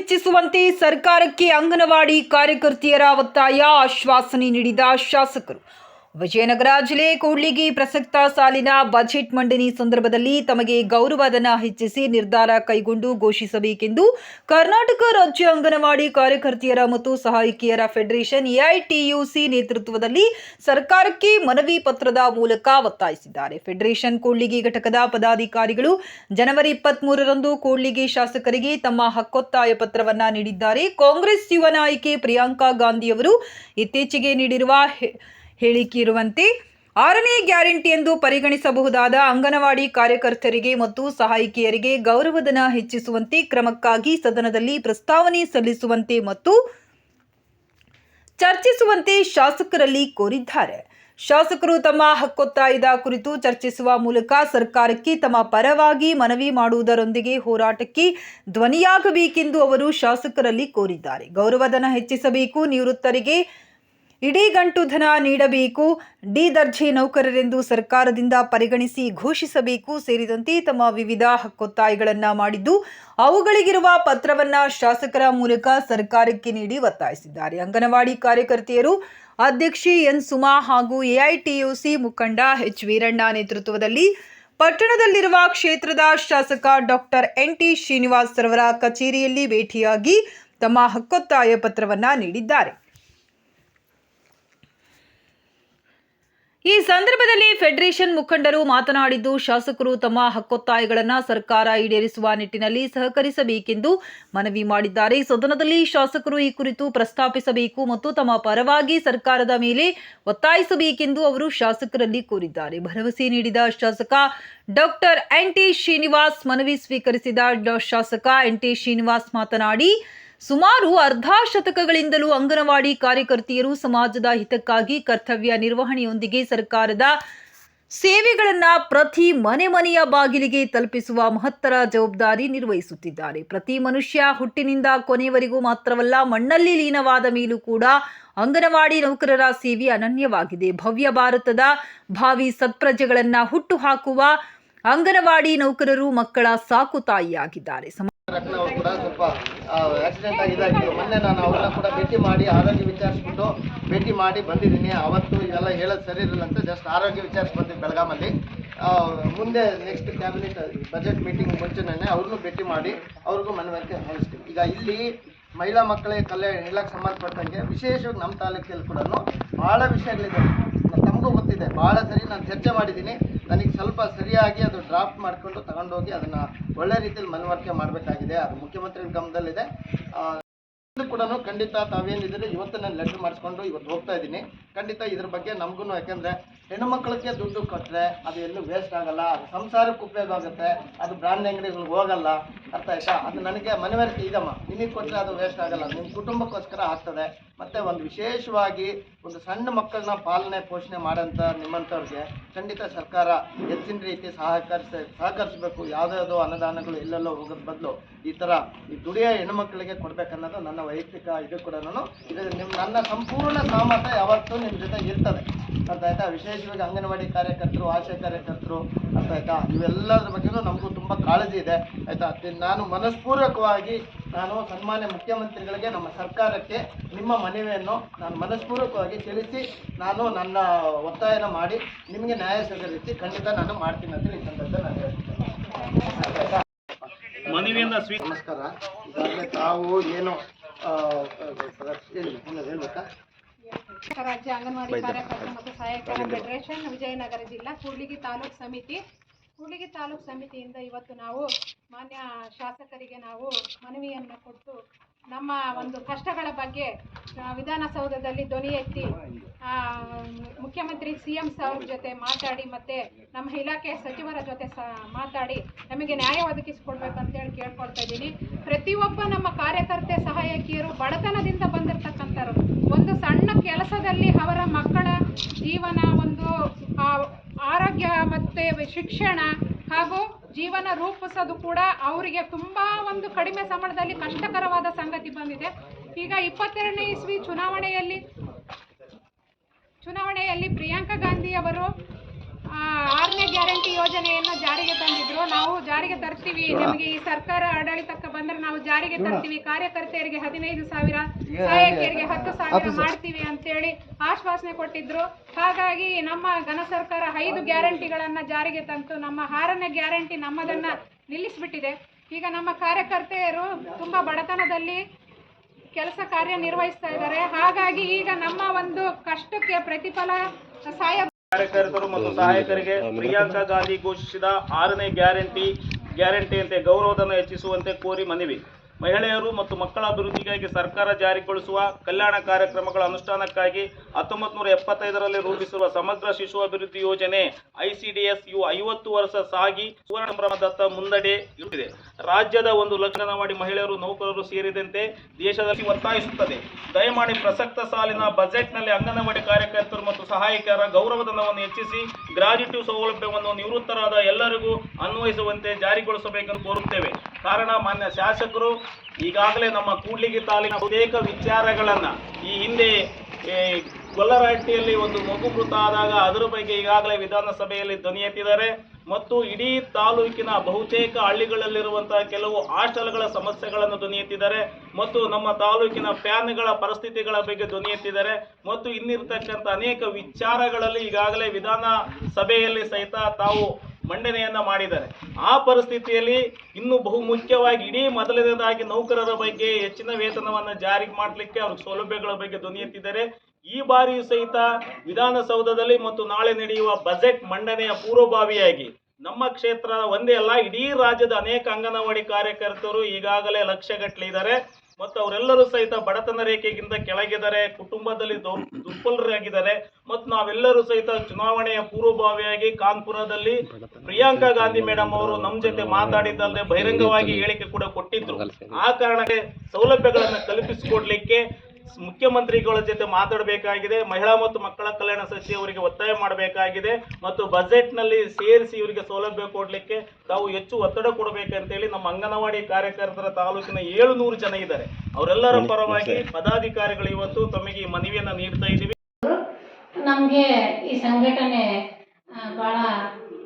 ಹೆಚ್ಚಿಸುವಂತೆ ಸರ್ಕಾರಕ್ಕೆ ಅಂಗನವಾಡಿ ಕಾರ್ಯಕರ್ತೆಯರ ಒತ್ತಾಯ ಆಶ್ವಾಸನೆ ನೀಡಿದ ಶಾಸಕರು. ವಿಜಯನಗರ ಜಿಲ್ಲೆ ಕೂಡ್ಲಿಗಿ ಪ್ರಸಕ್ತ ಸಾಲಿನ ಬಜೆಟ್ ಮಂಡನೆ ಸಂದರ್ಭದಲ್ಲಿ ತಮಗೆ ಗೌರವಧನ ಹೆಚ್ಚಿಸಿ ನಿರ್ಧಾರ ಕೈಗೊಂಡು ಘೋಷಿಸಬೇಕೆಂದು ಕರ್ನಾಟಕ ರಾಜ್ಯ ಅಂಗನವಾಡಿ ಕಾರ್ಯಕರ್ತೆಯರ ಮತ್ತು ಸಹಾಯಕಿಯರ ಫೆಡರೇಷನ್ ಎಐಟಿಯುಸಿ ನೇತೃತ್ವದಲ್ಲಿ ಸರ್ಕಾರಕ್ಕೆ ಮನವಿ ಪತ್ರದ ಮೂಲಕ ಒತ್ತಾಯಿಸಿದ್ದಾರೆ. ಫೆಡರೇಷನ್ ಕೂಡ್ಲಿಗಿ ಘಟಕದ ಪದಾಧಿಕಾರಿಗಳು ಜನವರಿ ಇಪ್ಪತ್ಮೂರರಂದು ಕೂಡ್ಲಿಗಿ ಶಾಸಕರಿಗೆ ತಮ್ಮ ಹಕ್ಕೊತ್ತಾಯ ಪತ್ರವನ್ನು ನೀಡಿದ್ದಾರೆ. ಕಾಂಗ್ರೆಸ್ ಯುವ ನಾಯಕಿ ಪ್ರಿಯಾಂಕಾ ಗಾಂಧಿಯವರು ಇತ್ತೀಚೆಗೆ ನೀಡಿರುವ ಹೇಳಿಕೆಯಿರುವಂತೆ ಆರನೇ ಗ್ಯಾರಂಟಿ ಎಂದು ಪರಿಗಣಿಸಬಹುದಾದ ಅಂಗನವಾಡಿ ಕಾರ್ಯಕರ್ತರಿಗೆ ಮತ್ತು ಸಹಾಯಕಿಯರಿಗೆ ಗೌರವಧನ ಹೆಚ್ಚಿಸುವಂತೆ ಕ್ರಮಕ್ಕಾಗಿ ಸದನದಲ್ಲಿ ಪ್ರಸ್ತಾವನೆ ಸಲ್ಲಿಸುವಂತೆ ಮತ್ತು ಚರ್ಚಿಸುವಂತೆ ಶಾಸಕರಲ್ಲಿ ಕೋರಿದ್ದಾರೆ. ಶಾಸಕರು ತಮ್ಮ ಹಕ್ಕೊತ್ತಾಯದ ಕುರಿತು ಚರ್ಚಿಸುವ ಮೂಲಕ ಸರ್ಕಾರಕ್ಕೆ ತಮ್ಮ ಪರವಾಗಿ ಮನವಿ ಮಾಡುವುದರೊಂದಿಗೆ ಹೋರಾಟಕ್ಕೆ ಧ್ವನಿಯಾಗಬೇಕೆಂದು ಅವರು ಶಾಸಕರಲ್ಲಿ ಕೋರಿದ್ದಾರೆ. ಗೌರವಧನ ಹೆಚ್ಚಿಸಬೇಕು, ನಿವೃತ್ತರಿಗೆ ಇಡೀ ಗಂಟು ಧನ ನೀಡಬೇಕು. ಡಿ ದರ್ಜೆ ನೌಕರರೆಂದು ಸರ್ಕಾರದಿಂದ ಪರಿಗಣಿಸಿ ಘೋಷಿಸಬೇಕು. ಸೇರಿದಂತೆ ತಮ್ಮ ವಿವಿಧ ಹಕ್ಕೊತ್ತಾಯಗಳನ್ನು ಮಾಡಿದ್ದು, ಅವುಗಳಿಗಿರುವ ಪತ್ರವನ್ನ ಶಾಸಕರ ಮೂಲಕ ಸರ್ಕಾರಕ್ಕೆ ನೀಡಿ ಒತ್ತಾಯಿಸಿದ್ದಾರೆ. ಅಂಗನವಾಡಿ ಕಾರ್ಯಕರ್ತೆಯರು ಅಧ್ಯಕ್ಷೆ ಎನ್. ಸುಮಾ ಹಾಗೂ ಎಐಟಿಯುಸಿ ಮುಖಂಡ ಎಚ್. ವೀರಣ್ಣ ನೇತೃತ್ವದಲ್ಲಿ ಪಟ್ಟಣದಲ್ಲಿರುವ ಕ್ಷೇತ್ರದ ಶಾಸಕ ಡಾಕ್ಟರ್ ಎನ್ ಟಿ ಶ್ರೀನಿವಾಸ್ ರವರ ಕಚೇರಿಯಲ್ಲಿ ಭೇಟಿಯಾಗಿ ತಮ್ಮ ಹಕ್ಕೊತ್ತಾಯ ಪತ್ರವನ್ನ ನೀಡಿದ್ದಾರೆ. ಈ ಸಂದರ್ಭದಲ್ಲಿ ಫೆಡರೇಷನ್ ಮುಖಂಡರು ಮಾತನಾಡಿದ್ದು, ಶಾಸಕರು ತಮ್ಮ ಹಕ್ಕೊತ್ತಾಯಗಳನ್ನು ಸರ್ಕಾರ ಈಡೇರಿಸುವ ನಿಟ್ಟಿನಲ್ಲಿ ಸಹಕರಿಸಬೇಕೆಂದು ಮನವಿ ಮಾಡಿದ್ದಾರೆ. ಸದನದಲ್ಲಿ ಶಾಸಕರು ಈ ಕುರಿತು ಪ್ರಸ್ತಾಪಿಸಬೇಕು ಮತ್ತು ತಮ್ಮ ಪರವಾಗಿ ಸರ್ಕಾರದ ಮೇಲೆ ಒತ್ತಾಯಿಸಬೇಕೆಂದು ಅವರು ಶಾಸಕರಲ್ಲಿ ಕೋರಿದ್ದಾರೆ. ಭರವಸೆ ನೀಡಿದ ಶಾಸಕ ಡಾಕ್ಟರ್ ಎನ್. ಟಿ. ಶ್ರೀನಿವಾಸ್ ಮನವಿ ಸ್ವೀಕರಿಸಿದ ಶಾಸಕ ಎನ್. ಟಿ. ಶ್ರೀನಿವಾಸ್ ಮಾತನಾಡಿ ಸುಮಾರು ಅರ್ಧ ಶತಕಗಳಿಂದಲೂ ಅಂಗನವಾಡಿ ಕಾರ್ಯಕರ್ತೆಯರು ಸಮಾಜದ ಹಿತಕ್ಕಾಗಿ ಕರ್ತವ್ಯ ನಿರ್ವಹಣೆಯೊಂದಿಗೆ ಸರ್ಕಾರದ ಸೇವೆಗಳನ್ನ ಪ್ರತಿ ಮನೆ ಮನೆಯ ಬಾಗಿಲಿಗೆ ತಲುಪಿಸುವ ಮಹತ್ತರ ಜವಾಬ್ದಾರಿ ನಿರ್ವಹಿಸುತ್ತಿದ್ದಾರೆ. ಪ್ರತಿ ಮನುಷ್ಯ ಹುಟ್ಟಿನಿಂದ ಕೊನೆಯವರೆಗೂ ಮಾತ್ರವಲ್ಲ, ಮಣ್ಣಲ್ಲಿ ಲೀನವಾದ ಮೇಲೂ ಕೂಡ ಅಂಗನವಾಡಿ ನೌಕರರ ಸೇವೆ ಅನನ್ಯವಾಗಿದೆ. ಭವ್ಯ ಭಾರತದ ಭಾವಿ ಸತ್ಪ್ರಜೆಗಳನ್ನು ಹುಟ್ಟು ಹಾಕುವ ಅಂಗನವಾಡಿ ನೌಕರರು ಮಕ್ಕಳ ಸಾಕು ತಾಯಿಯಾಗಿದ್ದಾರೆ. ಅವರು ಕೂಡ ಸ್ವಲ್ಪ ಆಕ್ಸಿಡೆಂಟ್ ಆಗಿ ಇದಾಗಿತ್ತು ಮೊನ್ನೆ ನಾನು ಅವ್ರನ್ನ ಕೂಡ ಭೇಟಿ ಮಾಡಿ ಆರೋಗ್ಯ ವಿಚಾರಿಸ್ಬಿಟ್ಟು ಭೇಟಿ ಮಾಡಿ ಬಂದಿದ್ದೀನಿ. ಅವತ್ತು ಇವೆಲ್ಲ ಹೇಳೋದು ಸರಿ ಇರಲಿಲ್ಲ ಅಂತ ಜಸ್ಟ್ ಆರೋಗ್ಯ ವಿಚಾರಿಸಿ ಬಂದಿದ್ದು ಬೆಳಗಾಮಲ್ಲಿ ಮುಂದೆ ನೆಕ್ಸ್ಟ್ ಕ್ಯಾಬಿನೆಟ್ ಬಜೆಟ್ ಮೀಟಿಂಗ್ ಮುಂಚೆನೇ ಅವ್ರನ್ನೂ ಭೇಟಿ ಮಾಡಿ ಅವ್ರಿಗೂ ಮನವರಿಕೆ ಹೇಳಿಸ್ತೀವಿ ಈಗ ಇಲ್ಲಿ ಮಹಿಳಾ ಮಕ್ಕಳಿಗೆ ಕಲ್ಯಾಣ ಇಲಾಖೆ ಸಂಬಂಧಪಟ್ಟಂಗೆ ವಿಶೇಷವಾಗಿ ನಮ್ಮ ತಾಲೂಕಲ್ಲಿ ಕೂಡ ಭಾಳ ವಿಷಯಗಳಿದೆ ತಮಗೂ ಗೊತ್ತಿದೆ ಭಾಳ ಸರಿ ನಾನು ಚರ್ಚೆ ಮಾಡಿದ್ದೀನಿ. ನನಗೆ ಸ್ವಲ್ಪ ಸರಿಯಾಗಿ ಅದು ಮಾಡ್ಕೊಂಡು ತಗೊಂಡೋಗಿ ಅದನ್ನ ಒಳ್ಳೆ ರೀತಿಯಲ್ಲಿ ಮನವರಿಕೆ ಮಾಡಬೇಕಾಗಿದೆ. ಅದು ಮುಖ್ಯಮಂತ್ರಿ ಗಮನದಲ್ಲಿದೆ. ಕೂಡ ಖಂಡಿತ ತಾವೇನಿದ್ರೆ ಇವತ್ತು ನಾನು ಲೆಟರ್ ಮಾಡಿಸ್ಕೊಂಡು ಇವತ್ತು ಹೋಗ್ತಾ ಇದ್ದೀನಿ. ಖಂಡಿತ ಇದ್ರ ಬಗ್ಗೆ ನಮಗೂ ಯಾಕೆಂದರೆ ಹೆಣ್ಣು ಮಕ್ಕಳಿಗೆ ದುಡ್ಡು ಕೊಟ್ಟರೆ ಅದು ಎಲ್ಲೂ ವೇಸ್ಟ್ ಆಗಲ್ಲ, ಅದು ಸಂಸಾರಕ್ಕೆ ಉಪಯೋಗ ಆಗುತ್ತೆ, ಅದು ಬ್ರಾಂಡ್ ಅಂಗಡಿಗಳಿಗೆ ಹೋಗಲ್ಲ, ಅರ್ಥ ಆಯ್ತಾ? ಅದು ನನಗೆ ಮನವರಿಕೆ ಇದಮ್ಮ. ನಿಮಗೆ ಕೊಟ್ಟರೆ ಅದು ವೇಸ್ಟ್ ಆಗಲ್ಲ ನಿಮ್ಮ ಕುಟುಂಬಕ್ಕೋಸ್ಕರ ಆಗ್ತದೆ. ಮತ್ತು ಒಂದು ವಿಶೇಷವಾಗಿ ಒಂದು ಸಣ್ಣ ಮಕ್ಕಳನ್ನ ಪಾಲನೆ, ಪೋಷಣೆ ಮಾಡೋಂಥ ನಿಮ್ಮಂಥವ್ರಿಗೆ ಖಂಡಿತ ಸರ್ಕಾರ ಹೆಚ್ಚಿನ ರೀತಿ ಸಹಕರಿಸ, ಸಹಕರಿಸಬೇಕು. ಯಾವುದ್ಯಾವುದೋ ಅನುದಾನಗಳು ಎಲ್ಲೆಲ್ಲೋ ಹೋಗೋದ್ ಬದಲು ಈ ಥರ ಈ ದುಡಿಯೋ ಹೆಣ್ಣುಮಕ್ಕಳಿಗೆ ಕೊಡಬೇಕನ್ನೋದು ನನ್ನ ವೈಯಕ್ತಿಕ ಇದು ಕೂಡ ಇದು ನಿಮ್ಮ ನನ್ನ ಸಂಪೂರ್ಣ ಸಾಮರ್ಥ್ಯ ಯಾವತ್ತೂ ನಿಮ್ಮ ಜೊತೆ ಇರ್ತದೆ. ಅರ್ಥ ಆಯ್ತಾ? ವಿಶೇಷವಾಗಿ ಅಂಗನವಾಡಿ ಕಾರ್ಯಕರ್ತರು ಆಶಾ ಕಾರ್ಯಕರ್ತರು ಅಂತ ಆಯ್ತಾ? ಇವೆಲ್ಲದ್ರ ಬಗ್ಗೆನೂ ನಮಗೂ ತುಂಬ ಕಾಳಜಿ ಇದೆ ಆಯ್ತಾ? ನಾನು ಮನಸ್ಪೂರ್ವಕವಾಗಿ ನಾನು ಸನ್ಮಾನ್ಯ ಮುಖ್ಯಮಂತ್ರಿಗಳಿಗೆ ನಮ್ಮ ಸರ್ಕಾರಕ್ಕೆ ನಿಮ್ಮ ಮನವಿಯನ್ನು ನಾನು ಮನಸ್ಪೂರ್ವಕವಾಗಿ ತಿಳಿಸಿ ನಾನು ನನ್ನ ಒತ್ತಾಯನ ಮಾಡಿ ನಿಮಗೆ ನ್ಯಾಯ ಸಿಗೋ ಖಂಡಿತ ನಾನು ಮಾಡ್ತೀನಿ ಅಂತ ಈ ಸಂದರ್ಭದಲ್ಲಿ ನಾನು ಹೇಳ್ತೀನಿ? ನಮಸ್ಕಾರ. ಈಗಾಗಲೇ ತಾವು ಏನು ಹೇಳಿ ಹೇಳ್ಬೇಕಾ? ರಾಜ್ಯ ಅಂಗನವಾಡಿ ಕಾರ್ಯಕರ್ತ ಮತ್ತು ಸಹಾಯಕರ ಫೆಡರೇಷನ್ ವಿಜಯನಗರ ಜಿಲ್ಲಾ ಕೂಡ್ಲಿಗಿ ತಾಲೂಕ್ ಸಮಿತಿ. ಕೂಡ್ಲಿಗಿ ತಾಲೂಕ್ ಸಮಿತಿಯಿಂದ ಇವತ್ತು ನಾವು ಮಾನ್ಯ ಶಾಸಕರಿಗೆ ನಾವು ಮನವಿಯನ್ನು ಕೊಟ್ಟು ನಮ್ಮ ಒಂದು ಕಷ್ಟಗಳ ಬಗ್ಗೆ ವಿಧಾನಸೌಧದಲ್ಲಿ ಧ್ವನಿ ಎತ್ತಿ ಮುಖ್ಯಮಂತ್ರಿ ಸಿ ಎಂ ಸರ್ ಜೊತೆ ಮಾತಾಡಿ ಮತ್ತು ನಮ್ಮ ಇಲಾಖೆ ಸಚಿವರ ಜೊತೆ ಸ ಮಾತಾಡಿ ನಮಗೆ ನ್ಯಾಯ ಒದಗಿಸಿಕೊಡ್ಬೇಕಂತೇಳಿ ಕೇಳ್ಕೊಳ್ತಾ ಇದ್ದೀನಿ. ಪ್ರತಿಯೊಬ್ಬ ನಮ್ಮ ಕಾರ್ಯಕರ್ತೆ ಸಹಾಯಕಿಯರು ಬಡತನದಿಂದ ಬಂದಿರತಕ್ಕಂಥವ್ರು. ಒಂದು ಸಣ್ಣ ಕೆಲಸದಲ್ಲಿ ಅವರ ಮಕ್ಕಳ ಜೀವನ, ಒಂದು ಆರೋಗ್ಯ ಮತ್ತು ಶಿಕ್ಷಣ ಹಾಗೂ ಜೀವನ ರೂಪಿಸೋದು ಕೂಡ ಅವರಿಗೆ ತುಂಬ ಒಂದು ಕಡಿಮೆ ಸಮಯದಲ್ಲಿ ಕಷ್ಟಕರವಾದ ಸಂಗತಿ ಬಂದಿದೆ. ಈಗ ಇಪ್ಪತ್ತೆರಡನೇ ಇಸ್ವಿ ಚುನಾವಣೆಯಲ್ಲಿ ಚುನಾವಣೆಯಲ್ಲಿ ಪ್ರಿಯಾಂಕಾ ಗಾಂಧಿ ಆ, ಆರನೇ ಗ್ಯಾರಂಟಿ ಯೋಜನೆಯನ್ನು ಜಾರಿಗೆ ತಂದಿದ್ರು. ನಾವು ಜಾರಿಗೆ ತರ್ತೀವಿ. ನಮಗೆ ಈ ಸರ್ಕಾರ ಆಡಳಿತಕ್ಕೆ ಬಂದ್ರೆ ನಾವು ಜಾರಿಗೆ ತರ್ತೀವಿ. ಕಾರ್ಯಕರ್ತೆಯರಿಗೆ ಹದಿನೈದು ಸಾವಿರ ಸಹಾಯಕಿಯರಿಗೆ ಹತ್ತು ಸಾವಿರ ಮಾಡ್ತೀವಿ ಅಂತೇಳಿ ಆಶ್ವಾಸನೆ ಕೊಟ್ಟಿದ್ರು. ಹಾಗಾಗಿ ನಮ್ಮ ಘನ ಸರ್ಕಾರ ಐದು ಗ್ಯಾರಂಟಿಗಳನ್ನ ಜಾರಿಗೆ ತಂತು. ನಮ್ಮ ಆರನೇ ಗ್ಯಾರಂಟಿ ನಮ್ಮದನ್ನ ನಿಲ್ಲಿಸ್ಬಿಟ್ಟಿದೆ. ಈಗ ನಮ್ಮ ಕಾರ್ಯಕರ್ತೆಯರು ತುಂಬಾ ಬಡತನದಲ್ಲಿ ಕೆಲಸ ಕಾರ್ಯ ನಿರ್ವಹಿಸ್ತಾ ಇದ್ದಾರೆ. ಹಾಗಾಗಿ ಈಗ ನಮ್ಮ ಒಂದು ಕಷ್ಟಕ್ಕೆ ಪ್ರತಿಫಲ ಸಹಾಯ ಕಾರ್ಯಕರ್ತರು ಮತ್ತು ಸಹಾಯಕರಿಗೆ ಪ್ರಿಯಾಂಕಾ ಗಾಂಧಿ ಘೋಷಿಸಿದ ಆರನೇ ಗ್ಯಾರಂಟಿ ಗ್ಯಾರಂಟಿಯಂತೆ ಗೌರವಧನ ಹೆಚ್ಚಿಸುವಂತೆ ಕೋರಿ ಮನವಿ. ಮಹಿಳೆಯರು ಮತ್ತು ಮಕ್ಕಳ ಅಭಿವೃದ್ಧಿಗಾಗಿ ಸರ್ಕಾರ ಜಾರಿಗೊಳಿಸುವ ಕಲ್ಯಾಣ ಕಾರ್ಯಕ್ರಮಗಳ ಅನುಷ್ಠಾನಕ್ಕಾಗಿ ಹತ್ತೊಂಬತ್ತು ನೂರ ಎಪ್ಪತ್ತೈದರಲ್ಲಿ ರೂಪಿಸಿರುವ ಸಮಗ್ರ ಶಿಶು ಅಭಿವೃದ್ಧಿ ಯೋಜನೆ ಐಸಿಡಿಎಸ್ ಯು ಐವತ್ತು ವರ್ಷ ಸಾಗಿ ಸುವರ್ಣ ಸಂಭ್ರಮದತ್ತ ಮುನ್ನಡೆ ಇರುತ್ತಿದೆ. ರಾಜ್ಯದ ಒಂದು ಲಕ್ಷಣವಾಡಿ ಮಹಿಳೆಯರು, ನೌಕರರು ಸೇರಿದಂತೆ ದೇಶದಲ್ಲಿ ಒತ್ತಾಯಿಸುತ್ತದೆ. ದಯಮಾಡಿ ಪ್ರಸಕ್ತ ಸಾಲಿನ ಬಜೆಟ್ನಲ್ಲಿ ಅಂಗನವಾಡಿ ಕಾರ್ಯಕರ್ತರು ಮತ್ತು ಸಹಾಯಕರ ಗೌರವಧನವನ್ನು ಹೆಚ್ಚಿಸಿ ಗ್ರಾಜ್ಯುಟಿ ಸೌಲಭ್ಯವನ್ನು ನಿವೃತ್ತರಾದ ಎಲ್ಲರಿಗೂ ಅನ್ವಯಿಸುವಂತೆ ಜಾರಿಗೊಳಿಸಬೇಕೆಂದು ಕೋರುತ್ತೇವೆ. ಕಾರಣ, ಮಾನ್ಯ ಶಾಸಕರು ಈಗಾಗಲೇ ನಮ್ಮ ಕೂಡ್ಲಿಗಿ ತಾಲೂಕಿನ ಬಹುತೇಕ ವಿಚಾರಗಳನ್ನ ಈ ಹಿಂದೆ ಗೊಲ್ಲರಹಟ್ಟಿಯಲ್ಲಿ ಒಂದು ಮಗು ಮೃತ ಆದಾಗ ಅದರ ಬಗ್ಗೆ ಈಗಾಗಲೇ ವಿಧಾನಸಭೆಯಲ್ಲಿ ಧ್ವನಿ ಎತ್ತಿದ್ದಾರೆ. ಮತ್ತು ಇಡೀ ತಾಲೂಕಿನ ಬಹುತೇಕ ಹಳ್ಳಿಗಳಲ್ಲಿರುವಂತಹ ಕೆಲವು ಹಾಸ್ಟೆಲ್ಗಳ ಸಮಸ್ಯೆಗಳನ್ನು ಧ್ವನಿ ಎತ್ತಿದ್ದಾರೆ. ಮತ್ತು ನಮ್ಮ ತಾಲೂಕಿನ ಫ್ಯಾನ್ಗಳ ಪರಿಸ್ಥಿತಿಗಳ ಬಗ್ಗೆ ಧ್ವನಿ ಎತ್ತಿದ್ದಾರೆ. ಮತ್ತು ಇನ್ನಿರ್ತಕ್ಕಂಥ ಅನೇಕ ವಿಚಾರಗಳಲ್ಲಿ ಈಗಾಗಲೇ ವಿಧಾನ ಸಭೆಯಲ್ಲಿ ಸಹಿತ ತಾವು ಮಂಡನೆಯನ್ನ ಮಾಡಿದ್ದಾರೆ. ಆ ಪರಿಸ್ಥಿತಿಯಲ್ಲಿ ಇನ್ನು ಬಹು ಮುಖ್ಯವಾಗಿ ಇಡೀ ಮೊದಲನೇದಾಗಿ ನೌಕರರ ಬಗ್ಗೆ ಹೆಚ್ಚಿನ ವೇತನವನ್ನು ಜಾರಿ ಮಾಡಲಿಕ್ಕೆ ಅವ್ರ ಸೌಲಭ್ಯಗಳ ಬಗ್ಗೆ ಧ್ವನಿ ಎತ್ತಿದ್ದಾರೆ. ಈ ಬಾರಿಯೂ ಸಹಿತ ವಿಧಾನಸೌಧದಲ್ಲಿ ಮತ್ತು ನಾಳೆ ನಡೆಯುವ ಬಜೆಟ್ ಮಂಡನೆಯ ಪೂರ್ವಭಾವಿಯಾಗಿ ನಮ್ಮ ಕ್ಷೇತ್ರ ಒಂದೇ ಅಲ್ಲ, ಇಡೀ ರಾಜ್ಯದ ಅನೇಕ ಅಂಗನವಾಡಿ ಕಾರ್ಯಕರ್ತರು ಈಗಾಗಲೇ ಲಕ್ಷಗಟ್ಟಲೆ ಇದ್ದಾರೆ. ಮತ್ತು ಅವರೆಲ್ಲರೂ ಸಹಿತ ಬಡತನ ರೇಖೆಗಿಂತ ಕೆಳಗಿದ್ದಾರೆ, ಕುಟುಂಬದಲ್ಲಿ ದುರ್ಬಲರಾಗಿದ್ದಾರೆ ಮತ್ತು ನಾವೆಲ್ಲರೂ ಸಹಿತ ಚುನಾವಣೆಯ ಪೂರ್ವಭಾವಿಯಾಗಿ ಕಾನ್ಪುರದಲ್ಲಿ ಪ್ರಿಯಾಂಕಾ ಗಾಂಧಿ ಮೇಡಮ್ ಅವರು ನಮ್ಮ ಜೊತೆ ಮಾತಾಡಿದ್ದಲ್ಲದೆ ಬಹಿರಂಗವಾಗಿ ಹೇಳಿಕೆ ಕೂಡ ಕೊಟ್ಟಿದ್ರು. ಆ ಕಾರಣಕ್ಕೆ ಸೌಲಭ್ಯಗಳನ್ನು ಕಲ್ಪಿಸಿಕೊಡ್ಲಿಕ್ಕೆ ಮುಖ್ಯಮಂತ್ರಿಗಳ ಜೊತೆ ಮಾತಾಡಬೇಕಾಗಿದೆ. ಮಹಿಳಾ ಮತ್ತು ಮಕ್ಕಳ ಕಲ್ಯಾಣ ಸಚಿವರಿಗೆ ಒತ್ತಾಯ ಮಾಡಬೇಕಾಗಿದೆ. ಮತ್ತು ಬಜೆಟ್ನಲ್ಲಿ ಸೇರಿಸಿ ಇವರಿಗೆ ಸೌಲಭ್ಯ ಕೊಡಲಿಕ್ಕೆ ತಾವು ಹೆಚ್ಚು ಒತ್ತಡ ಕೊಡಬೇಕಂತೇಳಿ ನಮ್ಮ ಅಂಗನವಾಡಿ ಕಾರ್ಯಕರ್ತರ ತಾಲೂಕಿನ ಏಳುನೂರು ಜನ ಇದ್ದಾರೆ. ಅವರೆಲ್ಲರ ಪರವಾಗಿ ಪದಾಧಿಕಾರಿಗಳು ಇವತ್ತು ತಮಗೆ ಈ ಮನವಿಯನ್ನು ನೀಡ್ತಾ ಇದ್ದೀವಿ. ನಮಗೆ ಈ ಸಂಘಟನೆ ಬಹಳ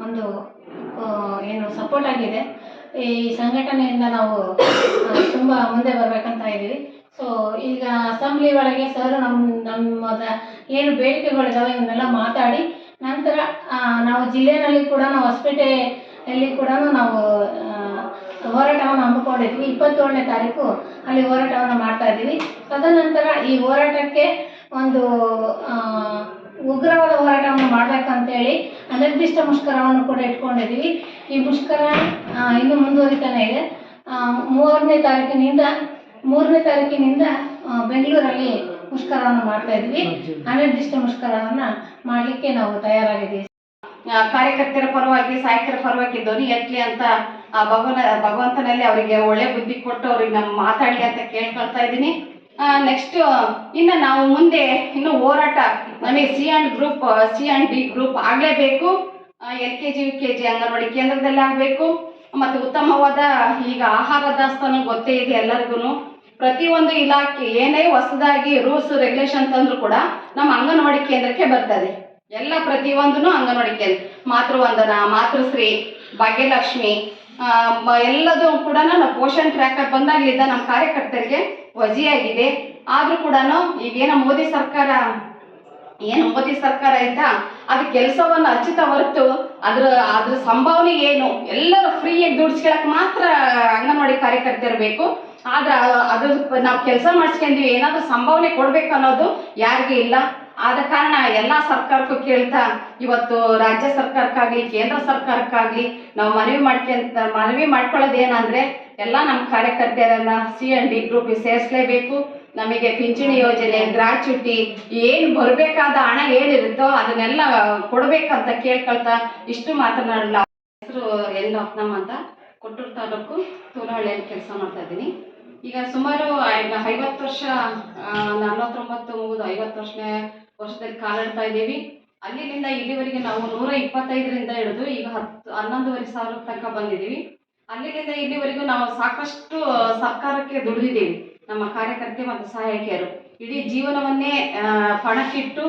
ಒಂದು ಏನು ಸಪೋರ್ಟ್ ಆಗಿದೆ. ಈ ಸಂಘಟನೆಯಿಂದ ನಾವು ತುಂಬ ಮುಂದೆ ಬರಬೇಕಂತ ಇದ್ದೀವಿ. ಸೊ ಈಗ ಅಸೆಂಬ್ಲಿ ಒಳಗೆ ಸರ್ ನಮ್ಮ ನಮ್ಮದ ಏನು ಬೇಡಿಕೆಗಳಿದಾವೆ ಇವನ್ನೆಲ್ಲ ಮಾತಾಡಿ, ನಂತರ ನಾವು ಜಿಲ್ಲೆಯಲ್ಲಿ ಕೂಡ ನಾವು ಹೊಸಪೇಟೆಯಲ್ಲಿ ಕೂಡ ನಾವು ಹೋರಾಟವನ್ನು ಹಮ್ಮಿಕೊಂಡಿದ್ವಿ. ಇಪ್ಪತ್ತೇಳನೇ ತಾರೀಕು ಅಲ್ಲಿ ಹೋರಾಟವನ್ನು ಮಾಡ್ತಾ ಇದ್ದೀವಿ. ತದನಂತರ ಈ ಹೋರಾಟಕ್ಕೆ ಒಂದು ಉಗ್ರವಾದ ಹೋರಾಟವನ್ನು ಮಾಡಬೇಕಂತೇಳಿ ಅನಿರ್ದಿಷ್ಟ ಮುಷ್ಕರವನ್ನು ಕೂಡ ಇಟ್ಕೊಂಡಿದ್ದೀವಿ. ಈ ಮುಷ್ಕರ ಇನ್ನೂ ಮುಂದುವರಿತಾನೆ ಇದೆ. ಮೂರನೇ ತಾರೀಕಿನಿಂದ ಮೂರನೇ ತಾರೀಕಿನಿಂದ ಬೆಂಗಳೂರಲ್ಲಿ ಮುಷ್ಕರವನ್ನು ಮಾಡ್ತಾ ಇದ್ವಿ. ಅನಿರ್ದಿಷ್ಟ ಮುಷ್ಕರವನ್ನ ಮಾಡಲಿಕ್ಕೆ ನಾವು ತಯಾರಾಗಿದ್ದೀವಿ. ಕಾರ್ಯಕರ್ತರ ಪರವಾಗಿ ಸಾಹಿತ್ಯರ ಪರವಾಗಿ ಧ್ವನಿ ಎತ್ತಲಿ ಅಂತ ಭಗವನ ಭಗವಂತನಲ್ಲಿ ಅವರಿಗೆ ಒಳ್ಳೆ ಬುದ್ಧಿ ಕೊಟ್ಟು ಅವ್ರಿಗೆ ನಮ್ಮ ಮಾತಾಡಲಿ ಅಂತ ಕೇಳ್ಕೊಳ್ತಾ ಇದ್ದೀನಿ. ನೆಕ್ಸ್ಟ್ ಇನ್ನು ನಾವು ಮುಂದೆ ಇನ್ನು ಹೋರಾಟ ನಮಗೆ C and group C and D group ಆಗಲೇಬೇಕು. L K G U K G anganwadi ಕೇಂದ್ರದಲ್ಲಿ ಆಗಬೇಕು ಮತ್ತು ಉತ್ತಮವಾದ ಈಗ ಆಹಾರ ದಾಸ್ತಾನು ಗೊತ್ತೇ ಇದೆ ಎಲ್ಲರಿಗೂ ಪ್ರತಿಯೊಂದು ಇಲಾಖೆ ಏನೇ ಹೊಸದಾಗಿ ರೂಲ್ಸ್, ರೆಗ್ಯುಲೇಷನ್ ತಂದ್ರು ಕೂಡ ನಮ್ಮ ಅಂಗನವಾಡಿ ಕೇಂದ್ರಕ್ಕೆ ಬರ್ತದೆ. ಎಲ್ಲ ಪ್ರತಿಯೊಂದೂ ಅಂಗನವಾಡಿ ಕೇಂದ್ರ ಮಾತೃವಂದನ, ಮಾತೃಶ್ರೀ, ಭಾಗ್ಯಲಕ್ಷ್ಮಿ ಎಲ್ಲದೂ ಕೂಡ ನಾವು ಪೋಷಣ್ ಟ್ರ್ಯಾಕರ್ ಬಂದಾಗಲಿದ್ದ ನಮ್ಮ ಕಾರ್ಯಕರ್ತರಿಗೆ ವಜಿಯಾಗಿದೆ. ಆದರೂ ಕೂಡ ಈಗೇನೋ ಮೋದಿ ಸರ್ಕಾರ, ಏನು ಮೋದಿ ಸರ್ಕಾರ ಅಂತ ಅದು ಕೆಲಸವನ್ನು ಹಚ್ಚಿತ ಹೊರತು ಅದ್ರ ಅದ್ರ ಸಂಭಾವನೆ ಏನು? ಎಲ್ಲರೂ ಫ್ರೀಯಾಗಿ ದುಡ್ಸ್ಕೊಳಕ್ ಮಾತ್ರ ಅಂಗನವಾಡಿ ಕಾರ್ಯಕರ್ತರು ಬೇಕು ಆದ್ರೆ ಅದ್ರ ನಾವು ಕೆಲಸ ಮಾಡಿಸ್ಕೊಂಡ್ವಿ, ಏನಾದರೂ ಸಂಭಾವನೆ ಕೊಡ್ಬೇಕು ಅನ್ನೋದು ಯಾರಿಗೂ ಇಲ್ಲ. ಆದ ಕಾರಣ ಎಲ್ಲ ಸರ್ಕಾರಕ್ಕೂ ಕೇಳ್ತಾ, ಇವತ್ತು ರಾಜ್ಯ ಸರ್ಕಾರಕ್ಕಾಗ್ಲಿ, ಕೇಂದ್ರ ಸರ್ಕಾರಕ್ಕಾಗ್ಲಿ ನಾವು ಮನವಿ ಮಾಡ್ಕೊಂತ, ಮನವಿ ಮಾಡ್ಕೊಳ್ಳೋದು ಏನಂದ್ರೆ ಎಲ್ಲ ನಮ್ಮ ಕಾರ್ಯಕರ್ತೆಯರನ್ನ ಸಿ ಎನ್ ಡಿ ಗ್ರೂಪ್ ಸೇರಿಸಲೇಬೇಕು. ನಮಗೆ ಪಿಂಚಣಿ ಯೋಜನೆ, ಗ್ರಾಚ್ಯುಟಿ, ಏನು ಬರಬೇಕಾದ ಹಣ ಏನಿರುತ್ತೋ ಅದನ್ನೆಲ್ಲ ಕೊಡ್ಬೇಕಂತ ಕೇಳ್ಕೊಳ್ತಾ ಇಷ್ಟು ಮಾತನಾಡಲ್ಲ. ಹೆಸರು ಎನ್ ರತ್ನಮ್ಮ ಅಂತ? ಕೊಟ್ಟೂರು ತಾಲೂಕು ತೂರಹಳ್ಳಿಯಲ್ಲಿ ಕೆಲಸ ಮಾಡ್ತಾ ಇದ್ದೀನಿ. ಈಗ ಸುಮಾರು ಐವತ್ತು ವರ್ಷ ನಲ್ವತ್ತೊಂಬತ್ತು ಮುಗಿದು ಐವತ್ತು ವರ್ಷನೇ ವರ್ಷದಲ್ಲಿ ಕಾಲಿಡ್ತಾ ಇದ್ದೀವಿ. ಅಲ್ಲಿಂದ ಇಲ್ಲಿವರೆಗೆ ನಾವು ನೂರ ಇಪ್ಪತ್ತೈದರಿಂದ ಹಿಡಿದು ಈಗ ಹತ್ತು, ಹನ್ನೊಂದುವರೆ ಸಾವಿರ ತನಕ ಬಂದಿದ್ದೀವಿ. ಅಲ್ಲಿಂದ ಇಲ್ಲಿವರೆಗೂ ನಾವು ಸಾಕಷ್ಟು ಸರ್ಕಾರಕ್ಕೆ ದುಡಿದಿದ್ದೀವಿ, ನಮ್ಮ ಕಾರ್ಯಕರ್ತೆ ಮತ್ತು ಸಹಾಯಕಿಯರು. ಇಡೀ ಜೀವನವನ್ನೇ ಪಣಕ್ಕಿಟ್ಟು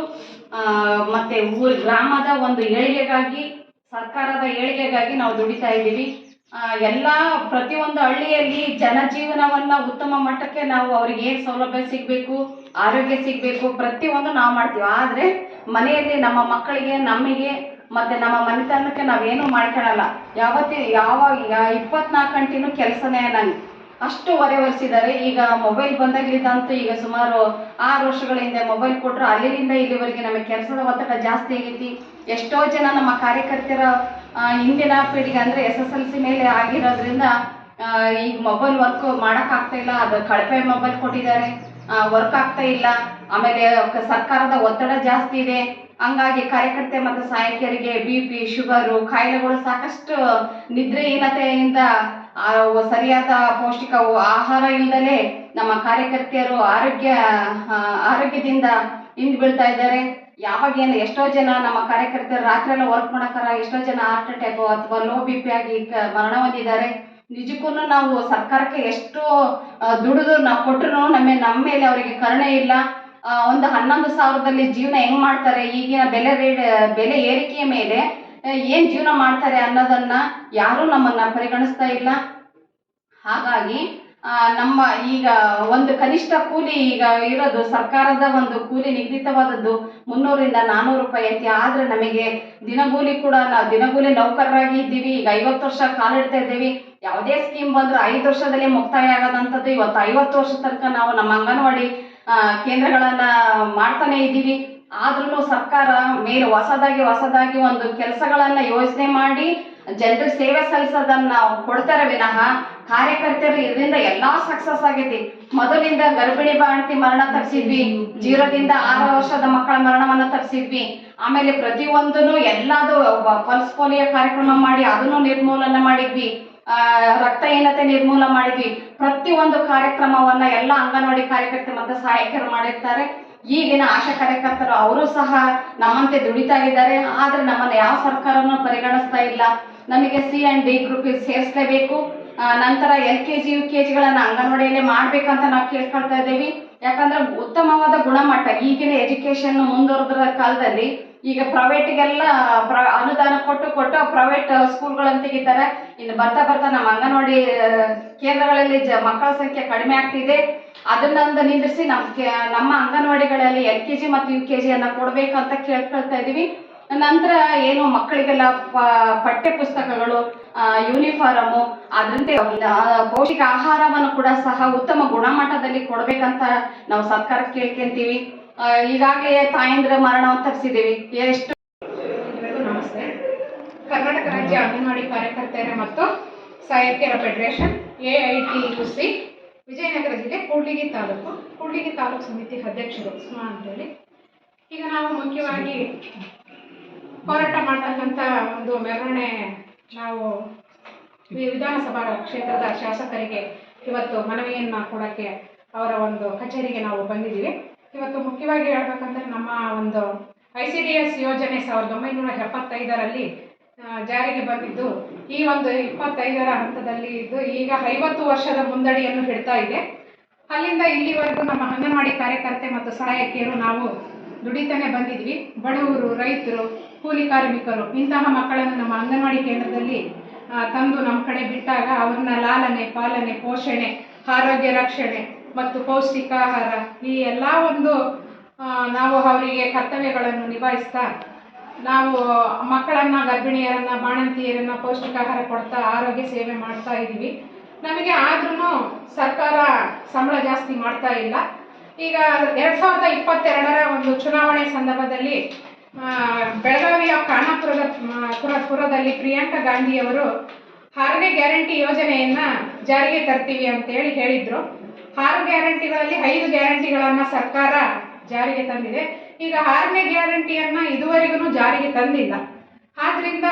ಮತ್ತೆ ಊರು, ಗ್ರಾಮದ ಒಂದು ಏಳಿಗೆಗಾಗಿ, ಸರ್ಕಾರದ ಏಳಿಗೆಗಾಗಿ ನಾವು ದುಡಿತಾ ಇದ್ದೀವಿ. ಎಲ್ಲ ಪ್ರತಿಯೊಂದು ಹಳ್ಳಿಯಲ್ಲಿ ಜನಜೀವನವನ್ನ ಉತ್ತಮ ಮಟ್ಟಕ್ಕೆ ನಾವು ಅವ್ರಿಗೆ ಏನು ಸೌಲಭ್ಯ ಸಿಗಬೇಕು ಆರೋಗ್ಯ ಸಿಗಬೇಕು ಪ್ರತಿಯೊಂದು ನಾವು ಮಾಡ್ತೀವಿ. ಆದರೆ ಮನೆಯಲ್ಲಿ ನಮ್ಮ ಮಕ್ಕಳಿಗೆ ನಮಗೆ ಮತ್ತೆ ನಮ್ಮ ಮನೆತನಕ್ಕೆ ನಾವೇನು ಮಾಡ್ಕೊಳಲ್ಲ. ಯಾವತ್ತಿ ಯಾವ ಇಪ್ಪತ್ನಾಲ್ಕು ಗಂಟೆನೂ ಕೆಲಸನೇ ನನಗೆ ಅಷ್ಟು ಹೊರೆ ಹೊರಿಸಿದ್ದಾರೆ ಈಗ ಮೊಬೈಲ್ ಬಂದಾಗಲಿದ್ದಂತೂ ಈಗ ಸುಮಾರು ಆರು ವರ್ಷಗಳ ಹಿಂದೆ ಮೊಬೈಲ್ ಕೊಟ್ಟರು ಅಲ್ಲಿಂದ ಇಲ್ಲಿವರೆಗೆ ನಮಗೆ ಕೆಲಸದ ಒತ್ತಡ ಜಾಸ್ತಿ ಆಗೈತಿ. ಎಷ್ಟೋ ಜನ ನಮ್ಮ ಕಾರ್ಯಕರ್ತರ ಆ, ಹಿಂದಿನ ಪೀಳಿಗೆ ಅಂದರೆ ಎಸ್ ಎಸ್ ಎಲ್ ಸಿ ಮೇಲೆ ಆಗಿರೋದ್ರಿಂದ ಈಗ ಮೊಬೈಲ್ ವರ್ಕ್ ಮಾಡೋಕ್ಕಾಗ್ತಾ ಇಲ್ಲ, ಅದು ಕಳಪೆ ಮೊಬೈಲ್ ಕೊಟ್ಟಿದ್ದಾರೆ. ವರ್ಕ್ ಆಗ್ತಾ ಇಲ್ಲ. ಆಮೇಲೆ ಸರ್ಕಾರದ ಒತ್ತಡ ಜಾಸ್ತಿ ಇದೆ. ಹಂಗಾಗಿ ಕಾರ್ಯಕರ್ತೆ ಮತ್ತು ಸಹಾಯಕಿಯರಿಗೆ ಬಿ ಪಿ ಶುಗರು ಕಾಯಿಲೆಗಳು ಸಾಕಷ್ಟು ನಿದ್ರೆಹೀನತೆಯಿಂದ ಸರಿಯಾದ ಪೌಷ್ಟಿಕ ಆಹಾರ ಇಲ್ಲದಲೇ ನಮ್ಮ ಕಾರ್ಯಕರ್ತೆಯರು ಆರೋಗ್ಯ ಆರೋಗ್ಯದಿಂದ ಹಿಂದ್ ಬೀಳ್ತಾ ಇದ್ದಾರೆ. ಯಾವಾಗ ಏನು ಎಷ್ಟೋ ಜನ ನಮ್ಮ ಕಾರ್ಯಕರ್ತರು ರಾತ್ರಿ ಎಲ್ಲ ವರ್ಕ್ ಮಾಡಕ್ಕಾರ ಎಷ್ಟೋ ಜನ ಹಾರ್ಟ್ ಅಟ್ಯಾಕ್ ಅಥವಾ ಲೋ ಬಿ ಪಿ ಆಗಿ ಮರಣ ಹೊಂದಿದ್ದಾರೆ. ನಿಜಕ್ಕೂ ನಾವು ಸರ್ಕಾರಕ್ಕೆ ಎಷ್ಟು ದುಡಿದು ನಾವು ಕೊಟ್ಟರು ನಮ್ಮ ನಮ್ಮ ಮೇಲೆ ಅವರಿಗೆ ಕರುಣೆ ಇಲ್ಲ. ಒಂದು ಹನ್ನೊಂದು ಸಾವಿರದಲ್ಲಿ ಜೀವನ ಹೆಂಗ್ ಮಾಡ್ತಾರೆ, ಈಗಿನ ಬೆಲೆ ರೇಟ್ ಬೆಲೆ ಏರಿಕೆಯ ಮೇಲೆ ಏನು ಜೀವನ ಮಾಡ್ತಾರೆ ಅನ್ನೋದನ್ನ ಯಾರೂ ನಮ್ಮನ್ನ ಪರಿಗಣಿಸ್ತಾ ಇಲ್ಲ. ಹಾಗಾಗಿ ನಮ್ಮ ಈಗ ಒಂದು ಕನಿಷ್ಠ ಕೂಲಿ ಈಗ ಇರೋದು ಸರ್ಕಾರದ ಒಂದು ಕೂಲಿ ನಿಗದಿತವಾದದ್ದು ಮುನ್ನೂರಿಂದ ನಾನೂರು ರೂಪಾಯಿ ಐತಿ. ಆದ್ರೆ ನಮಗೆ ದಿನಗೂಲಿ ಕೂಡ ನಾವು ದಿನಗೂಲಿ ನೌಕರರಾಗಿ ಇದ್ದೀವಿ. ಈಗ ಐವತ್ತು ವರ್ಷ ಕಾಲಿಡ್ತಾ ಇದ್ದೀವಿ. ಯಾವುದೇ ಸ್ಕೀಮ್ ಬಂದ್ರೆ ಐದು ವರ್ಷದಲ್ಲಿ ಮುಕ್ತಾಯ ಆಗೋದಂಥದ್ದು. ಇವತ್ತು ಐವತ್ತು ವರ್ಷ ತನಕ ನಾವು ನಮ್ಮ ಅಂಗನವಾಡಿ ಕೇಂದ್ರಗಳನ್ನ ಮಾಡ್ತಾನೆ ಇದ್ದೀವಿ. ಆದ್ರೂ ಸರ್ಕಾರ ಮೇಲೆ ಹೊಸದಾಗಿ ಹೊಸದಾಗಿ ಒಂದು ಕೆಲಸಗಳನ್ನ ಯೋಚನೆ ಮಾಡಿ ಜನರಿಗೆ ಸೇವೆ ಸಲ್ಲಿಸೋದನ್ನ ಕೊಡ್ತಾರೆ ವಿನಃ ಕಾರ್ಯಕರ್ತರು ಇದರಿಂದ ಎಲ್ಲಾ ಸಕ್ಸಸ್ ಆಗೈತಿ. ಮೊದಲಿಂದ ಗರ್ಭಿಣಿ ಬಾಣತಿ ಮರಣ ತಪ್ಪಿಸಿದ್ವಿ ಜೀರೋದಿಂದ ಆರು ವರ್ಷದ ಮಕ್ಕಳ ಮರಣವನ್ನ ತಪ್ಪಿಸಿದ್ವಿ ಆಮೇಲೆ ಪ್ರತಿಯೊಂದನ್ನು ಎಲ್ಲಾದು ಪಲ್ಸ್ ಪೋಲಿಯೋ ಕಾರ್ಯಕ್ರಮ ಮಾಡಿ ಅದನ್ನು ನಿರ್ಮೂಲನೆ ಮಾಡಿದ್ವಿ. ರಕ್ತಹೀನತೆ ನಿರ್ಮೂಲ ಮಾಡಿದ್ವಿ. ಪ್ರತಿಯೊಂದು ಕಾರ್ಯಕ್ರಮವನ್ನ ಎಲ್ಲ ಅಂಗನವಾಡಿ ಕಾರ್ಯಕರ್ತೆ ಮತ್ತು ಸಹಾಯಕರು ಮಾಡಿರ್ತಾರೆ. ಈಗಿನ ಆಶಾ ಕಾರ್ಯಕರ್ತರು ಅವರು ಸಹ ನಮ್ಮಂತೆ ದುಡಿತಾ ಇದ್ದಾರೆ. ಆದ್ರೆ ನಮ್ಮನ್ನ ಯಾವ ಸರ್ಕಾರನೂ ಪರಿಗಣಿಸ್ತಾ ಇಲ್ಲ. ನಮಗೆ ಸಿ ಅಂಡ್ ಡಿ ಗ್ರೂಪ್ ಸೇರಿಸಲೇಬೇಕು. ನಂತರ L K G, U K ಜಿಗಳನ್ನ ಅಂಗನವಾಡಿಯಲ್ಲೇ ಮಾಡ್ಬೇಕಂತ ನಾವು ಕೇಳ್ಕೊಳ್ತಾ ಇದ್ದೀವಿ. ಯಾಕಂದ್ರೆ ಉತ್ತಮವಾದ ಗುಣಮಟ್ಟ, ಈಗಿನ ಎಜುಕೇಶನ್ ಮುಂದುವರೆದ್ರ ಕಾಲದಲ್ಲಿ ಈಗ ಪ್ರೈವೇಟ್ಗೆಲ್ಲ, ಪ್ರ, ಅನುದಾನ ಕೊಟ್ಟು ಕೊಟ್ಟು ಪ್ರೈವೇಟ್ ಸ್ಕೂಲ್ಗಳನ್ನು ತೆಗಿತಾರೆ. ಇನ್ನು ಬರ್ತಾ ಬರ್ತಾ ನಮ್ಮ ಅಂಗನವಾಡಿ ಕೇಂದ್ರಗಳಲ್ಲಿ ಜ, ಮಕ್ಕಳ ಸಂಖ್ಯೆ ಕಡಿಮೆ ಆಗ್ತಿದೆ. ಅದನ್ನೊಂದು ನಿಂದ್ರಿಸಿ ನಮ್ಮ ನಮ್ಮ ಅಂಗನವಾಡಿಗಳಲ್ಲಿ ಎಲ್ ಕೆ ಜಿ ಮತ್ತು ಯು ಕೆ ಜಿಯನ್ನು ಕೊಡಬೇಕಂತ ಕೇಳ್ಕೊಳ್ತಾ ಇದ್ದೀವಿ. ನಂತರ ಏನು ಮಕ್ಕಳಿಗೆಲ್ಲ ಪಠ್ಯ ಪುಸ್ತಕಗಳು ಯೂನಿಫಾರಮು ಅದರಂತೆ ಪೌಷ್ಟಿಕ ಆಹಾರವನ್ನು ಕೂಡ ಸಹ ಉತ್ತಮ ಗುಣಮಟ್ಟದಲ್ಲಿ ಕೊಡಬೇಕಂತ ನಾವು ಸರ್ಕಾರಕ್ಕೆ ಕೇಳ್ಕೊಂತೀವಿ. ಈಗಾಗಲೇ ತಾಯಂದ್ರ ಮರಣವನ್ನು ತಪ್ಪಿಸಿದ್ದೀವಿ. ಎಷ್ಟು ನಮಸ್ತೆ. ಕರ್ನಾಟಕ ರಾಜ್ಯ ಅಂಗನವಾಡಿ ಕಾರ್ಯಕರ್ತೆಯರ ಮತ್ತು ಸಾಹಿತ್ಯರ federation, A I T U C, Vijayanagara ಜಿಲ್ಲೆ ಕೂಡ್ಲಿಗಿ ತಾಲೂಕು. ಕೂಡ್ಲಿಗಿ ತಾಲೂಕು ಸಮಿತಿ ಅಧ್ಯಕ್ಷರು ಸುಮಾ ಅಂತೇಳಿ. ಈಗ ನಾವು ಮುಖ್ಯವಾಗಿ ಹೋರಾಟ ಮಾಡ್ತಕ್ಕಂಥ ಒಂದು ಮೆರವಣೆ ನಾವು ವಿಧಾನಸಭಾ ಕ್ಷೇತ್ರದ ಶಾಸಕರಿಗೆ ಇವತ್ತು ಮನವಿಯನ್ನು ಕೊಡೋಕ್ಕೆ ಅವರ ಒಂದು ಕಚೇರಿಗೆ ನಾವು ಬಂದಿದ್ದೀವಿ. ಇವತ್ತು ಮುಖ್ಯವಾಗಿ ಹೇಳ್ಬೇಕಂದ್ರೆ ನಮ್ಮ ಒಂದು ಐ ಸಿ ಡಿ ಎಸ್ ಯೋಜನೆ ಸಾವಿರದ ಒಂಬೈನೂರ ಎಪ್ಪತ್ತೈದರಲ್ಲಿ ಜಾರಿಗೆ ಬಂದಿದ್ದು. ಈ ಒಂದು ಇಪ್ಪತ್ತೈದರ ಹಂತದಲ್ಲಿ ಇದ್ದು ಈಗ ಐವತ್ತು ವರ್ಷದ ಮುಂದಡಿಯನ್ನು ಹಿಡ್ತಾ ಇದೆ. ಅಲ್ಲಿಂದ ಇಲ್ಲಿವರೆಗೂ ನಮ್ಮ ಅಂಗನವಾಡಿ ಕಾರ್ಯಕರ್ತೆ ಮತ್ತು ಸಹಾಯಕಿಯರು ನಾವು ದುಡಿತಾನೆ ಬಂದಿದ್ವಿ. ಬಡವರು, ರೈತರು, ಕೂಲಿ ಕಾರ್ಮಿಕರು, ಇಂತಹ ಮಕ್ಕಳನ್ನು ನಮ್ಮ ಅಂಗನವಾಡಿ ಕೇಂದ್ರದಲ್ಲಿ ತಂದು ನಮ್ಮ ಕಡೆ ಬಿಟ್ಟಾಗ ಅವ್ರನ್ನ ಲಾಲನೆ, ಪಾಲನೆ, ಪೋಷಣೆ, ಆರೋಗ್ಯ ರಕ್ಷಣೆ ಮತ್ತು ಪೌಷ್ಟಿಕಾಹಾರ ಈ ಎಲ್ಲ ಒಂದು ನಾವು ಅವರಿಗೆ ಕರ್ತವ್ಯಗಳನ್ನು ನಿಭಾಯಿಸ್ತಾ, ನಾವು ಮಕ್ಕಳನ್ನ, ಗರ್ಭಿಣಿಯರನ್ನ, ಬಾಣಂತಿಯರನ್ನ ಪೌಷ್ಟಿಕಾಹಾರ ಕೊಡ್ತಾ, ಆರೋಗ್ಯ ಸೇವೆ ಮಾಡ್ತಾ ಇದ್ದೀವಿ ನಮಗೆ ಆದ್ರೂ ಸರ್ಕಾರ ಸಂಬಳ ಜಾಸ್ತಿ ಮಾಡ್ತಾ ಇಲ್ಲ. ಈಗ ಎರಡ್ ಸಾವಿರದ ಇಪ್ಪತ್ತೆರಡರ ಒಂದು ಚುನಾವಣೆ ಸಂದರ್ಭದಲ್ಲಿ ಬೆಳಗಾವಿಯ ಖಾನಾಪುರದ ಪುರದಲ್ಲಿ ಪ್ರಿಯಾಂಕಾ ಗಾಂಧಿಯವರು ಆರೋಗ್ಯ ಗ್ಯಾರಂಟಿ ಯೋಜನೆಯನ್ನ ಜಾರಿಗೆ ತರ್ತೀವಿ ಅಂತೇಳಿ ಹೇಳಿದ್ರು. ಆರು ಗ್ಯಾರಂಟಿಗಳಲ್ಲಿ ಐದು ಗ್ಯಾರಂಟಿಗಳನ್ನ ಸರ್ಕಾರ ಜಾರಿಗೆ ತಂದಿದೆ. ಈಗ ಆರನೇ ಗ್ಯಾರಂಟಿಯನ್ನ ಇದುವರೆಗೂ ಜಾರಿಗೆ ತಂದಿಲ್ಲ. ಆದ್ರಿಂದ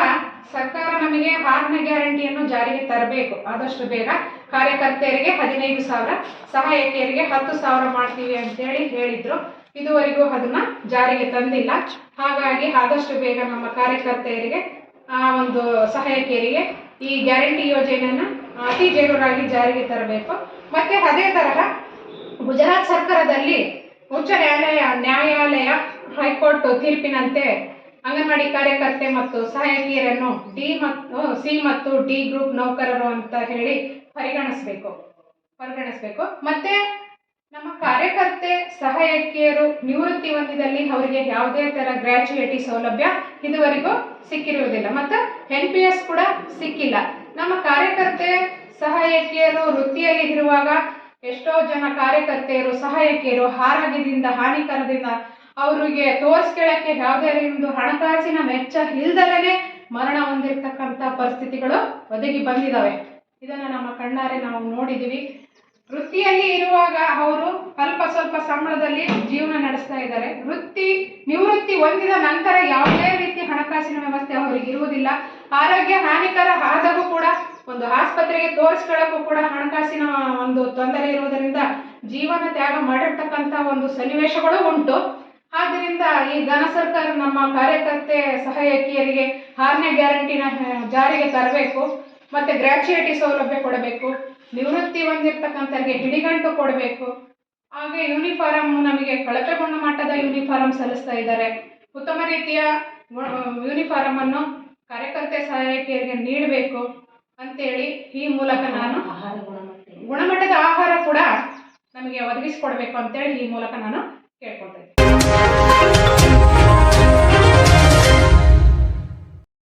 ಸರ್ಕಾರ ನಮಗೆ ಆರನೇ ಗ್ಯಾರಂಟಿಯನ್ನು ಜಾರಿಗೆ ತರಬೇಕು. ಆದಷ್ಟು ಬೇಗ ಕಾರ್ಯಕರ್ತೆಯರಿಗೆ ಹದಿನೈದು ಸಾವಿರ, ಸಹಾಯಕಿಯರಿಗೆ ಹತ್ತು ಸಾವಿರ ಮಾಡ್ತೀವಿ ಅಂತೇಳಿ ಹೇಳಿದ್ರು. ಇದುವರೆಗೂ ಅದನ್ನ ಜಾರಿಗೆ ತಂದಿಲ್ಲ. ಹಾಗಾಗಿ ಆದಷ್ಟು ಬೇಗ ನಮ್ಮ ಕಾರ್ಯಕರ್ತೆಯರಿಗೆ, ಆ ಒಂದು ಸಹಾಯಕಿಯರಿಗೆ ಈ ಗ್ಯಾರಂಟಿ ಯೋಜನೆಯನ್ನ ಅತಿ ಜರೂರಾಗಿ ಜಾರಿಗೆ ತರಬೇಕು. ಮತ್ತೆ ಅದೇ ತರಹ ಗುಜರಾತ್ ಸರ್ಕಾರದಲ್ಲಿ ಉಚ್ಚ ನ್ಯಾಯಾಲಯ ನ್ಯಾಯಾಲಯ, ಹೈಕೋರ್ಟ್ ತೀರ್ಪಿನಂತೆ ಅಂಗನವಾಡಿ ಕಾರ್ಯಕರ್ತೆ ಮತ್ತು ಸಹಾಯಕಿಯರನ್ನು ಡಿ ಮತ್ತು, ಸಿ ಮತ್ತು ಡಿ ಗ್ರೂಪ್ ನೌಕರರು ಅಂತ ಹೇಳಿ ಪರಿಗಣಿಸಬೇಕು. ಪರಿಗಣಿಸಬೇಕು. ಮತ್ತೆ ನಮ್ಮ ಕಾರ್ಯಕರ್ತೆ ಸಹಾಯಕಿಯರು ನಿವೃತ್ತಿ ಹೊಂದಿದಲ್ಲಿ ಅವರಿಗೆ ಯಾವುದೇ ಥರ ಗ್ರ್ಯಾಚುಯೇಟಿ ಸೌಲಭ್ಯ ಇದುವರೆಗೂ ಸಿಕ್ಕಿರುವುದಿಲ್ಲ. ಮತ್ತು ಎನ್ ಪಿ ಎಸ್ ಕೂಡ ಸಿಕ್ಕಿಲ್ಲ. ನಮ್ಮ ಕಾರ್ಯಕರ್ತೆ ಸಹಾಯಕಿಯರು ವೃತ್ತಿಯಲ್ಲಿ ಇರುವಾಗ ಎಷ್ಟೋ ಜನ ಕಾರ್ಯಕರ್ತೆಯರು, ಸಹಾಯಕಿಯರು ಆರೋಗ್ಯದಿಂದ ಹಾನಿಕರದಿಂದ ಅವರಿಗೆ ತೋರಿಸ್ಕೊಳ್ಳೋಕ್ಕೆ ಯಾವುದೇ ಒಂದು ಹಣಕಾಸಿನ ವೆಚ್ಚ ಇಲ್ದಲೇ ಮರಣ ಹೊಂದಿರತಕ್ಕಂಥ ಪರಿಸ್ಥಿತಿಗಳು ಒದಗಿ ಬಂದಿದ್ದಾವೆ ಇದನ್ನು ನಮ್ಮ ಕಣ್ಣಾರೆ ನಾವು ನೋಡಿದ್ದೀವಿ ವೃತ್ತಿಯಲ್ಲಿ ಇರುವಾಗ ಅವರು ಅಲ್ಪ ಸ್ವಲ್ಪ ಸಂಬಳದಲ್ಲಿ ಜೀವನ ನಡೆಸ್ತಾ ಇದ್ದಾರೆ. ವೃತ್ತಿ, ನಿವೃತ್ತಿ ಹೊಂದಿದ ನಂತರ ಯಾವುದೇ ರೀತಿ ಹಣಕಾಸಿನ ವ್ಯವಸ್ಥೆ ಅವರಿಗೆ ಇರುವುದಿಲ್ಲ. ಆರೋಗ್ಯ ಹಾನಿಕರ ಆದಾಗೂ ಕೂಡ, ಒಂದು ಆಸ್ಪತ್ರೆಗೆ ತೋರಿಸ್ಕೊಳ್ಳೋಕ್ಕೂ ಕೂಡ ಹಣಕಾಸಿನ ಒಂದು ತೊಂದರೆ ಇರುವುದರಿಂದ ಜೀವನ ತ್ಯಾಗ ಮಾಡಿರ್ತಕ್ಕಂಥ ಒಂದು ಸನ್ನಿವೇಶಗಳು ಉಂಟು. ಆದ್ದರಿಂದ ಈ ಧನ ಸರ್ಕಾರ ನಮ್ಮ ಕಾರ್ಯಕರ್ತೆ ಸಹಾಯಕಿಯರಿಗೆ ಆರನೇ ಗ್ಯಾರಂಟಿನ ಜಾರಿಗೆ ತರಬೇಕು. ಮತ್ತೆ ಗ್ರ್ಯಾಚುಯೇಟಿ ಸೌಲಭ್ಯ ಕೊಡಬೇಕು ನಿವೃತ್ತಿ ಹೊಂದಿರತಕ್ಕಂಥವ್ರಿಗೆ ಹಿಡಿಗಂಟು ಕೊಡಬೇಕು. ಹಾಗೆ ಯೂನಿಫಾರಮ್ ನಮಗೆ ಕಳಪೆ ಗುಣಮಟ್ಟದ ಯೂನಿಫಾರಮ್ ಸಲ್ಲಿಸ್ತಾ ಇದ್ದಾರೆ. ಉತ್ತಮ ರೀತಿಯ ಯೂನಿಫಾರಮ್ ಅನ್ನು ಕಾರ್ಯಕರ್ತೆ ಸಹಾಯಕಿಯರಿಗೆ ನೀಡಬೇಕು ಅಂತೇಳಿ ಈ ಮೂಲಕ ನಾನು ಆಹಾರ ಗುಣಮಟ್ಟದ ಆಹಾರ ಕೂಡ ನಮಗೆ ಒದಗಿಸಿಕೊಡ್ಬೇಕು ಅಂತೇಳಿ ಈ ಮೂಲಕ ನಾನು ಕೇಳ್ಕೊಳ್ತಾ ಇದ್ದೀನಿ.